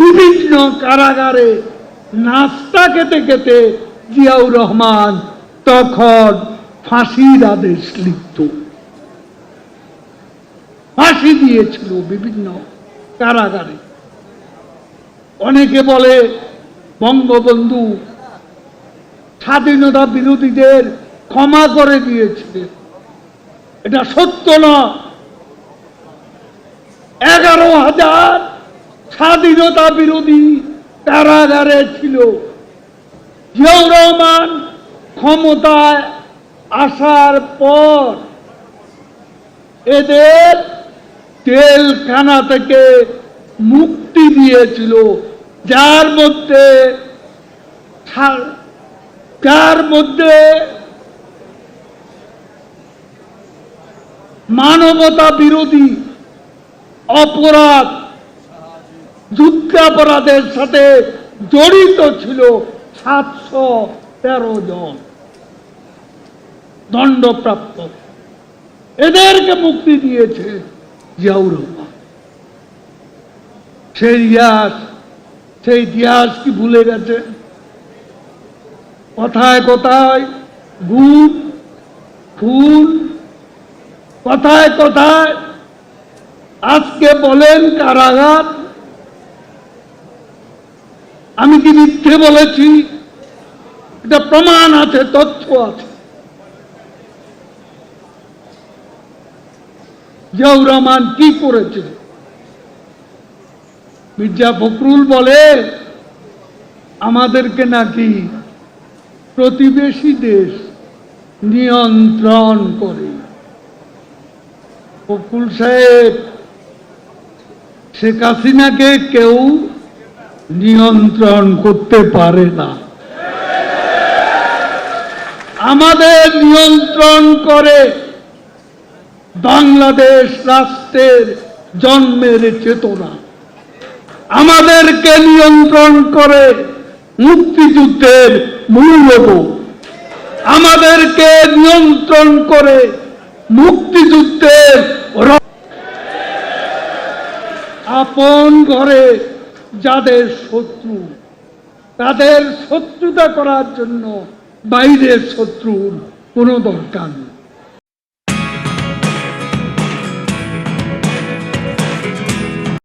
বিভিন্ন কারাগারে নাস্তা খেতে খেতে জিয়াউর রহমান তখন ফাঁসির আদেশ লিখত। ফাঁসি দিয়েছিল বিভিন্ন কারাগারে। অনেকে বলে, বঙ্গবন্ধু স্বাধীনতা বিরোধীদের ক্ষমা করে দিয়েছিলেন। এটা সত্য না। এগারো হাজার স্বাধীনতা বিরোধী কারাগারে ছিল। রহমান ক্ষমতায় আসার পর এদের জেলখানা থেকে মুক্তি দিয়েছিল। যার মধ্যে যার মধ্যে মানবতা বিরোধী অপরাধ যুদ্ধাপরাধের সাথে জড়িত ছিল সাতশো তেরো জন। দণ্ডপ্রাপ্ত। এদেরকে মুক্তি দিয়েছে সেই ইতিহাস সেই ইতিহাস কি ভুলে গেছে? কথায় কথায় গুম ফুল, কথায় কথায় আজকে বলেন কারাগার আমি কি মিথ্যে বলেছি? এটা প্রমাণ আছে, তথ্য আছে। জিয়াউর রহমান কি করেছে? মির্জা ফখরুল বলে, আমাদেরকে নাকি প্রতিবেশী দেশ নিয়ন্ত্রণ করে। ফখরুল সাহেব, শেখ হাসিনাকে কেউ নিয়ন্ত্রণ করতে পারে না। আমাদের নিয়ন্ত্রণ করে বাংলাদেশ রাষ্ট্রের জন্মের চেতনা। আমাদেরকে নিয়ন্ত্রণ করে মুক্তিযুদ্ধের মূল্যবোধ আমাদেরকে নিয়ন্ত্রণ করে মুক্তিযুদ্ধের আপন ঘরে যাদের শত্রু তাদের শত্রুতা করার জন্য বাইরের শত্রুর কোনো দরকার নেই।